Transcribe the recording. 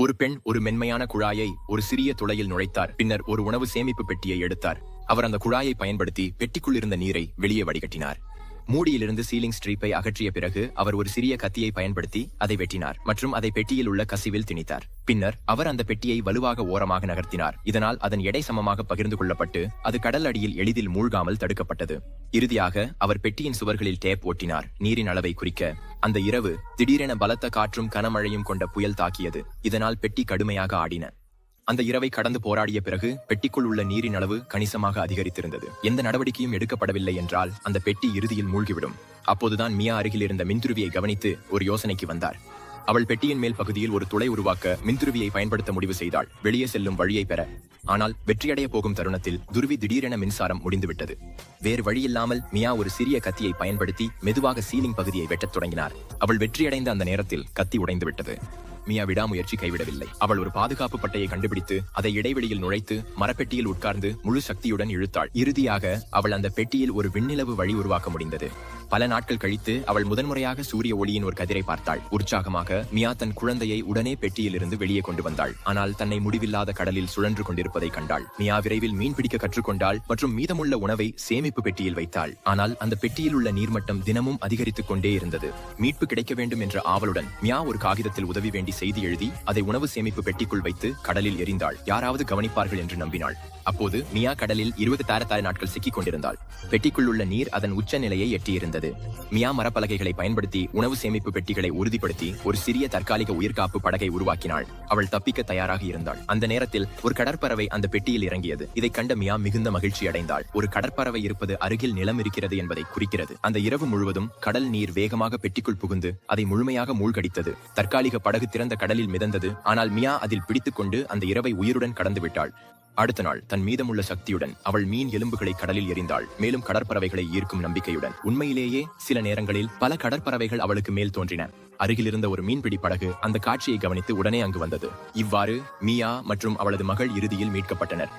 ஒரு பெண் ஒரு மென்மையான குழாயை ஒரு சிறிய துளையில் நுழைத்தார். பின்னர் ஒரு உணவு சேமிப்பு பெட்டியை எடுத்தார். அவர் அந்த குழாயை பயன்படுத்தி பெட்டிக்குள் இருந்த நீரை வெளியே வடிகட்டினார். மூடியிலிருந்து சீலிங் ஸ்ட்ரீப்பை அகற்றிய பிறகு அவர் ஒரு சிறிய கத்தியை பயன்படுத்தி அதை வெட்டினார் மற்றும் அதை பெட்டியில் உள்ள கசிவில் திணித்தார். பின்னர் அவர் அந்த பெட்டியை வலுவாக ஓரமாக நகர்த்தினார். இதனால் அதன் எடை சமமாக பகிர்ந்து கொள்ளப்பட்டு அது கடல் அடியில் எளிதில் மூழ்காமல் தடுக்கப்பட்டது. இறுதியாக அவர் பெட்டியின் சுவர்களில் டேப் ஒட்டினார் நீரின் அளவை குறிக்க அந்த இரவு திடீரென பலத்த காற்றும் கனமழையும் கொண்ட புயல் தாக்கியது. இதனால் பெட்டி கடுமையாக ஆடின. அந்த இரவை கடந்து போராடிய பிறகு பெட்டிக்குள் உள்ள நீரின் அளவு கணிசமாக அதிகரித்திருந்தது. எந்த நடவடிக்கையும் எடுக்கப்படவில்லை என்றால் அந்த பெட்டி இறுதியில் மூழ்கிவிடும். அப்போதுதான் மியா அருகில் இருந்த மின்துருவியை கவனித்து ஒரு யோசனைக்கு வந்தார். அவள் பெட்டியின் மேல் பகுதியில் ஒரு துளை உருவாக்க மின்துருவியை பயன்படுத்த முடிவு செய்தாள். வெளியே செல்லும் வழியை பெற. ஆனால் வெற்றியடைய போகும் தருணத்தில் துருவி திடீரென மின்சாரம் முடிந்துவிட்டது. வேறு வழியில்லாமல் மியா ஒரு சிறிய கத்தியை பயன்படுத்தி மெதுவாக சீலிங் பகுதியை வெட்டத் தொடங்கினார். அவள் வெற்றியடைந்த அந்த நேரத்தில் கத்தி உடைந்துவிட்டது. மியா விடாமுயற்சி கைவிடவில்லை. அவள் ஒரு பாதுகாப்பு பட்டையை கண்டுபிடித்து அதை இடைவெளியில் நுழைத்து மரப்பெட்டியில் உட்கார்ந்து முழு சக்தியுடன் இழுத்தாள். இறுதியாக அவள் அந்த பெட்டியில் ஒரு விண்ணிலவு வழி உருவாக்க முடிந்தது. பல நாட்கள் கழித்து அவள் முதன்முறையாக சூரிய ஒளியின் ஒரு கதிரை பார்த்தாள். உற்சாகமாக மியா தன் குழந்தையை உடனே பெட்டியில் இருந்து வெளியே கொண்டு வந்தாள். ஆனால் தன்னை முடிவில்லாத கடலில் சுழன்று கொண்டிருப்பதை கண்டாள். மியா விரைவில் மீன் பிடிக்க கற்றுக்கொண்டாள் மற்றும் மீதமுள்ள உணவை சேமிப்பு பெட்டியில் வைத்தாள். ஆனால் அந்த பெட்டியில் உள்ள நீர்மட்டம் தினமும் அதிகரித்துக் கொண்டே இருந்தது. மீட்பு கிடைக்க வேண்டும் என்ற ஆவலுடன் மியா ஒரு காகிதத்தில் உதவி வேண்டி செய்தி எழுதி அதை உணவு சேமிப்பு பெட்டிக்குள் வைத்து கடலில் எறிந்தாள் யாராவது கவனிப்பார்கள் என்று நம்பினாள். அப்போது மியா கடலில் இருபது தாரத்தாறு நாட்கள் சிக்கிக் கொண்டிருந்தாள். பெட்டிக்குள் உள்ள நீர் அதன் உச்ச நிலையை எட்டியிருந்தது. மியா மரப்பலகைகளை பயன்படுத்தி உணவு சேமிப்பு பெட்டிகளை உறுதிப்படுத்தி ஒரு சிறிய தற்காலிக உயிர்காப்பு படகை உருவாக்கினாள். அவள் தப்பிக்க தயாராக இருந்தாள். அந்த நேரத்தில் ஒரு கடற்பறவை அந்த பெட்டியில் இறங்கியது. இதைக் கண்ட மியா மிகுந்த மகிழ்ச்சி அடைந்தாள். ஒரு கடற்பறவை இருப்பது அருகில் நிலம் இருக்கிறது என்பதை குறிக்கிறது. அந்த இரவு முழுவதும் கடல் நீர் வேகமாக பெட்டிக்குள் புகுந்து அதை முழுமையாக மூழ்கடித்தது. தற்காலிக படகு திறந்த கடலில் மிதந்தது. ஆனால் மியா அதில் பிடித்துக்கொண்டு அந்த இரவை உயிருடன் கடந்து விட்டாள். அடுத்த நாள் தன் மீதமுள்ள சக்தியுடன் அவள் மீன் எலும்புகளை கடலில் எறிந்தாள். மேலும் கடற்பறவைகளை ஈர்க்கும் நம்பிக்கையுடன். உண்மையிலேயே சில நேரங்களில் பல கடற்பறவைகள் அவளுக்கு மேல் தோன்றின. அருகில் இருந்த ஒரு மீன்பிடி படகு அந்த காட்சியை கவனித்து உடனே அங்கு வந்தது. இவ்வாறு மியா மற்றும் அவளது மகள் இறுதியில் மீட்கப்பட்டனர்.